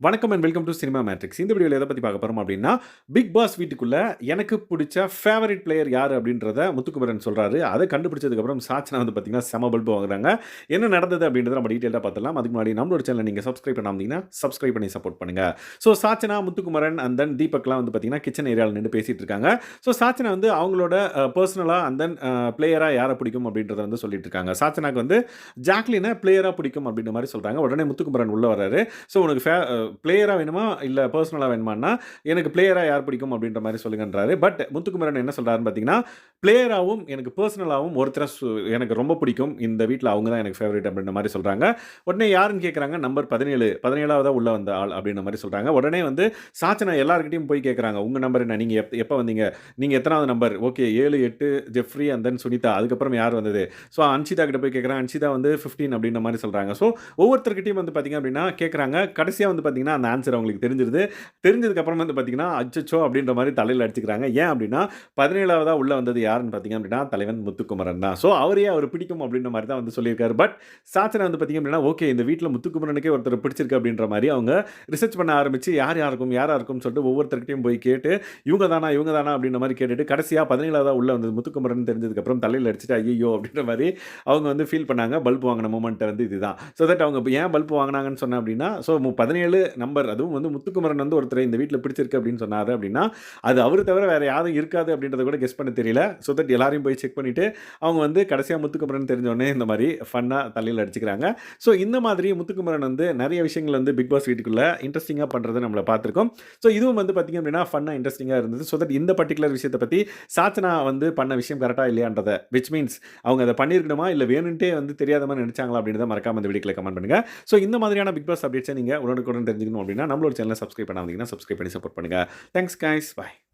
வணக்கம் and welcome to Cinema Matrix இந்த வீடியோவில் எதை பற்றி பார்க்க போகிறோம் அப்படின்னா பிக் பாஸ் வீட்டுக்குள்ளே எனக்கு பிடிச்ச ஃபேவரட் பிளேயர் யார் அப்படின்றத முத்துக்குமரன் சொல்கிறாரு அதை கண்டுபிடிச்சதுக்கப்புறம் சாச்சனா வந்து பார்த்தீங்கன்னா செம பல்பு வாங்குறாங்க. என்ன நடந்தது அப்படின்றத நம்ம டீட்டெயிலாக பார்த்துலாம் அதுக்கு முன்னாடி நம்மளோட சேனல் நீங்கள் சப்ஸ்கிரைப் பண்ணாமீங்கன்னா சப்ஸ்கிரைப் பண்ணி சப்போர்ட் பண்ணுங்கள் so Sachana Muthukumaran and then தீபக்லாம் வந்து பார்த்தீங்கன்னா கிச்சன் ஏரியாவில் நின்று பேசிட்டு இருக்காங்க. ஸோ சாச்சனா வந்து அவங்களோட பர்சனலாக அண்ட் தென் பிளேயராக யாரை பிடிக்கும் அப்படின்றத வந்து சொல்லிட்டு இருக்காங்க. சாச்சனாக்கு வந்து ஜாக்லினை பிளேயராக பிடிக்கும் அப்படின்ற மாதிரி சொல்கிறாங்க உடனே முத்துக்குமரன் உள்ள வராரு ஸோ உனக்கு ஃபே பிளேயராக வேணுமா? இல்லை பர்சனலாக வேணுமான்னா எனக்கு பிளேயராக யார் பிடிக்கும் அப்படின்ற மாதிரி சொல்லுங்கன்றாரு. பட் முத்துக்குமரன் என்ன சொல்கிறாருன்னு பார்த்தீங்கன்னா பிளேயராகவும் எனக்கு பர்சனலாகவும் ஒருத்தரை சு- எனக்கு ரொம்ப பிடிக்கும். இந்த வீட்டில் அவங்க தான் எனக்கு ஃபேவரட் அப்படின்ற மாதிரி சொல்கிறாங்க உடனே யாருன்னு கேட்குறாங்க நம்பர் பதினேழு. பதினேழாவதா உள்ள வந்த ஆள் அப்படின்ற மாதிரி சொல்கிறாங்க உடனே வந்து சாச்சனா எல்லாருக்கிட்டையும் போய் கேட்குறாங்க உங்கள் நம்பர் என்ன? நீங்கள் எப் எப்போ வந்தீங்க? நீங்கள் எத்தனாவது நம்பர் ஓகே ஏழு எட்டு ஜெஃப்ரி அண்ட் தென் சுனிதா. அதுக்கப்புறம் யார் வந்தது? ஸோ அன்ஷிதா கிட்ட போய் கேட்குறாங்க அன்ஷிதா வந்து ஃபிஃப்டீன் அப்படின்ற மாதிரி சொல்கிறாங்க ஸோ ஒவ்வொருத்தர்கிட்டையும் வந்து பார்த்திங்க அப்படின்னா கேட்குறாங்க கடைசியாக வந்து பார்த்திங்கன்னா அந்த ஆன்சர் அவங்களுக்கு தெரிஞ்சிருது. தெரிஞ்சதுக்கப்புறம் வந்து பார்த்தீங்கன்னா அச்சச்சோ அப்படின்ற மாதிரி தலையில் அடிச்சுக்கிறாங்க. ஏன் அப்படின்னா பதினேழாவதாக உள்ள வந்தது யாருன்னு பார்த்தீங்க அப்படின்னா தலைவன் முத்துக்குமரன் தான். ஸோ அவரையே அவர் பிடிக்கும் அப்படின்ற மாதிரி தான் வந்து சொல்லியிருக்காரு. பட் சாச்சனை வந்து பார்த்தீங்க அப்படின்னா ஓகே இந்த வீட்டில் முத்துக்குமரனுக்கே ஒருத்தர் பிடிச்சிருக்கு அப்படின்ற மாதிரி அவங்க ரிசர்ச் பண்ண ஆரம்பிச்சு யார் யாருக்கும் யார் யாருக்கும் சொல்லிட்டு ஒவ்வொருத்தர்கிட்டையும் போய் கேட்டு இவங்க தானா இவங்க தானா அப்படின்ற மாதிரி கேட்டுட்டு கடைசியாக பதினேழாவதாக உள்ள வந்தது முத்துக்குமரன் தெரிஞ்சதுக்கப்புறம் தலையில் அடிச்சுட்டு ஐயோ அப்படின்ற மாதிரி அவங்க வந்து ஃபீல் பண்ணாங்க. பல்ப் வாங்கின மூமெண்ட் வந்து இதுதான். ஸோ தட் அவங்க ஏன் பல்ப் வாங்கினாங்கன்னு சொன்னேன் அப்படின்னா ஸோ பதினேழு நம்பர் அதுவும் வந்து முத்துக்குமரன் வந்து ஒருத்தர் இந்த வீட்டில் பிடிச்சிருக்கு அப்படின்னு சொன்னார் அப்படின்னா அது அவர் தவிர வேறு யாரும் இருக்காது அப்படின்றத கூட கெஸ் பண்ண தெரியல. ஸோ தட் எல்லாரையும் போய் செக் பண்ணிவிட்டு அவங்க வந்து கடைசியாக முத்துக்குமரன் தெரிஞ்சோடனே இந்த மாதிரி ஃபன்னாக தலையில் அடிச்சுக்கிறாங்க. ஸோ இந்த மாதிரி முத்துக்குமரன் வந்து நிறைய விஷயங்கள் வந்து பிக் பாஸ் வீட்டுக்குள்ளே இன்ட்ரெஸ்டிங்காக பண்ணுறது நம்மளை பார்த்துருக்கோம். ஸோ இதுவும் வந்து பார்த்திங்க அப்படின்னா ஃபன்னாக இன்ட்ரெஸ்டிங்காக இருந்தது. ஸோ தட் இந்த பர்டிகுலர் விஷயத்தை பற்றி சாச்சனா வந்து பண்ண விஷயம் கரெக்டாக இல்லையான்றதை விச் மீன்ஸ் அவங்க அதை பண்ணியிருக்கணுமா இல்லை வேணுன்ட்டே வந்து தெரியாத மாதிரி நினச்சாங்களா அப்படின்றத மறக்காம இந்த வீடியோவில் கமெண்ட் பண்ணுங்கள் ஸோ இந்த மாதிரியான பிக் பாஸ் அப்டேட்ஸை நீங்கள் உடனுக்குடன் தெரிஞ்சுக்கணும் அப்படின்னா நம்மளோட சேனலை சப்ஸ்கிரைப் பண்ணாதீங்கன்னா சப்ஸ்கிரைப் பண்ணி சப்போர்ட் பண்ணுங்கள் தேங்க்ஸ் கைஸ் பாய்